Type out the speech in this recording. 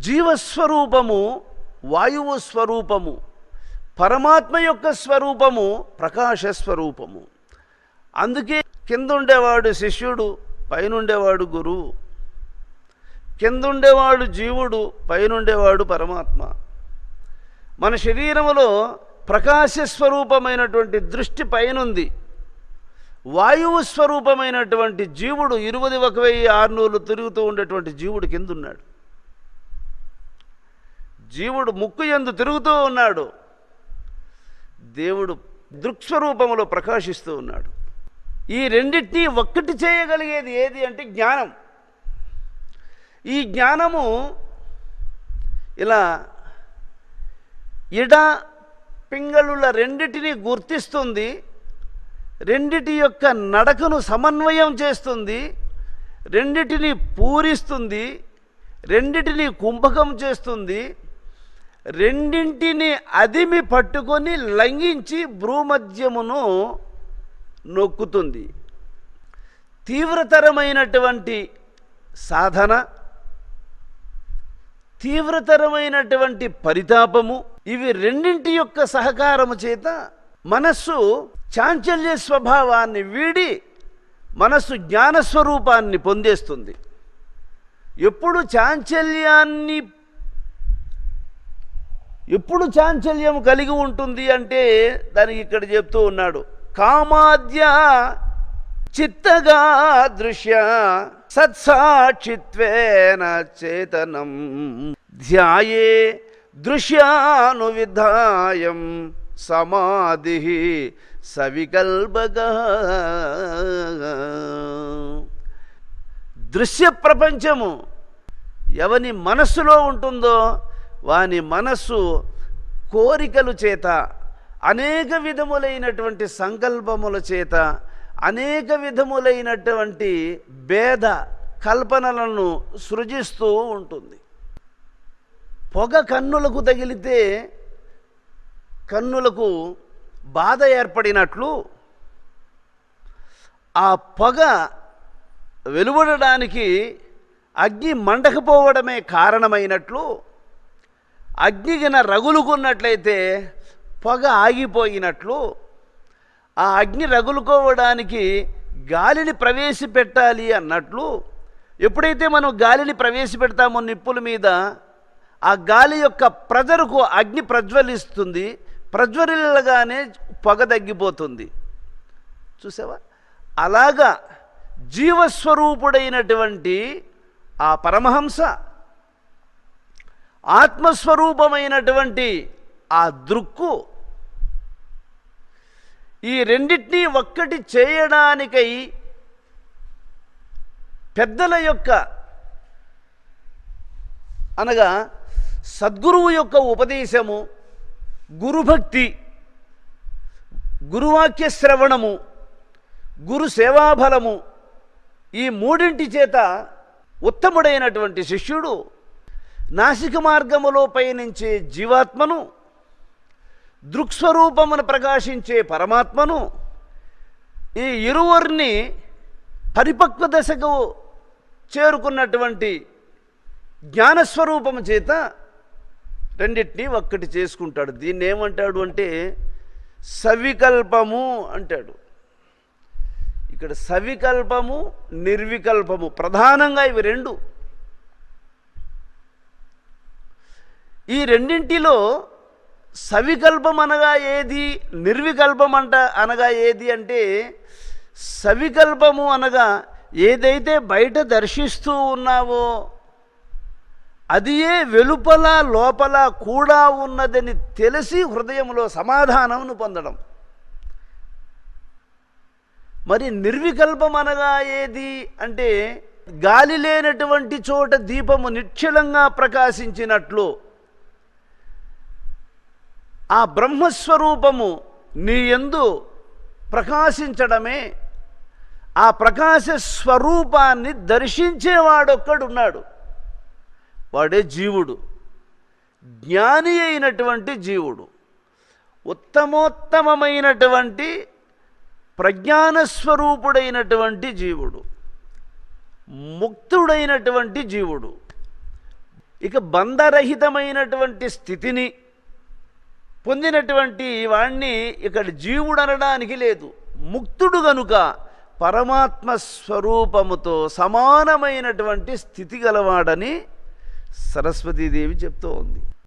జీవస్వరూపము వాయువు స్వరూపము పరమాత్మ యొక్క స్వరూపము ప్రకాశ స్వరూపము అందుకే కింద ఉండేవాడు శిష్యుడు పైనుండేవాడు గురువు. కిందుండేవాడు జీవుడు పైనుండేవాడు పరమాత్మ. మన శరీరములో ప్రకాశ స్వరూపమైనటువంటి దృష్టి పైనుంది. వాయువు స్వరూపమైనటువంటి జీవుడు ఇరువది ఒక వెయ్యి ఆరునూలు తిరుగుతూ ఉండేటువంటి జీవుడు కిందున్నాడు. జీవుడు ముక్కు ఎందు తిరుగుతూ ఉన్నాడు. దేవుడు దృక్స్వరూపములో ప్రకాశిస్తూ ఉన్నాడు. ఈ రెండింటినీ ఒక్కటి చేయగలిగేది ఏది అంటే జ్ఞానం. ఈ జ్ఞానము ఇలా ఇడ పింగళుల రెండిటిని గుర్తిస్తుంది రెండిటి యొక్క నడకను సమన్వయం చేస్తుంది రెండిటిని పూరిస్తుంది రెండిటిని కుంభకం చేస్తుంది రెండింటిని అదిమి పట్టుకొని లంఘించి భ్రూమధ్యమును నొక్కుతుంది. తీవ్రతరమైనటువంటి సాధన తీవ్రతరమైనటువంటి పరితాపము ఇవి రెండింటి యొక్క సహకారము చేత మనస్సు చాంచల్య స్వభావాన్ని వీడి మనస్సు జ్ఞానస్వరూపాన్ని పొందేస్తుంది. ఎప్పుడు చాంచల్యాన్ని ఎప్పుడు చాంచల్యం కలిగి ఉంటుంది అంటే దానికి ఇక్కడ చెప్తూ ఉన్నాడు. కామాద్య చిత్తగా దృశ్య సత్సాక్షిత్వేన చేతనం ధ్యాయే దృశ్యానువిధాయం సమాధి సవికల్పగా దృశ్య ప్రపంచము ఎవని మనస్సులో ఉంటుందో వాని మనస్సు కోరికలు చేత అనేక విధములైనటువంటి సంకల్పముల చేత అనేక విధములైనటువంటి భేద కల్పనలను సృజిస్తూ ఉంటుంది. పొగ కన్నులకు తగిలితే కన్నులకు బాధ ఏర్పడినట్లు ఆ పొగ వెలువడడానికి అగ్ని మండకపోవడమే కారణమైనట్లు అగ్నిగిన రగులుకున్నట్లయితే పొగ ఆగిపోయినట్లు ఆ అగ్ని రగులుకోవడానికి గాలిని ప్రవేశపెట్టాలి అన్నట్లు ఎప్పుడైతే మనం గాలిని ప్రవేశపెడతామో నిప్పుల మీద ఆ గాలి యొక్క ప్రజలకు అగ్ని ప్రజ్వలిస్తుంది ప్రజ్వలిల్లగానే పొగ తగ్గిపోతుంది. చూసావా? అలాగా జీవస్వరూపుడైనటువంటి ఆ పరమహంస ఆత్మస్వరూపమైనటువంటి ఆ దృక్కు ఈ రెండింటినీ ఒక్కటి చేయడానికై పెద్దల యొక్క అనగా సద్గురువు యొక్క ఉపదేశము గురుభక్తి గురువాక్య శ్రవణము గురు సేవాఫలము ఈ మూడింటి చేత ఉత్తముడైనటువంటి శిష్యుడు నాసిక మార్గములో పయనించే జీవాత్మను దృక్స్వరూపమును ప్రకాశించే పరమాత్మను ఈ ఇరువురిని పరిపక్వ దశకు చేరుకున్నటువంటి జ్ఞానస్వరూపము చేత రెండింటినీ ఒక్కటి చేసుకుంటాడు. దీన్ని ఏమంటాడు అంటే సవికల్పము అంటాడు. ఇక్కడ సవికల్పము నిర్వికల్పము ప్రధానంగా ఇవి రెండు. ఈ రెండింటిలో సవికల్పం అనగా ఏది నిర్వికల్పం అంట అనగా ఏది అంటే సవికల్పము అనగా ఏదైతే బయట దర్శిస్తూ ఉన్నావో అది ఏ వెలుపల లోపల కూడా ఉన్నదని తెలిసి హృదయంలో సమాధానమును పొందడం. మరి నిర్వికల్పం అనగా ఏది అంటే గాలి లేనటువంటి చోట దీపము నిశ్చలంగా ప్రకాశించినట్లు ఆ బ్రహ్మస్వరూపము నీ ఎందు ప్రకాశించడమే. ఆ ప్రకాశ స్వరూపాన్ని దర్శించేవాడొక్కడున్నాడు. వాడే జీవుడు. జ్ఞాని అయినటువంటి జీవుడు. ఉత్తమోత్తమమైనటువంటి ప్రజ్ఞానస్వరూపుడైనటువంటి జీవుడు. ముక్తుడైనటువంటి జీవుడు. ఇక బంధరహితమైనటువంటి స్థితిని పొందినటువంటి వాణ్ణి ఇక్కడ జీవుడు అనడానికి లేదు. ముక్తుడు గనుక పరమాత్మ స్వరూపముతో సమానమైనటువంటి స్థితి గలవాడని సరస్వతీదేవి చెప్తూ ఉంది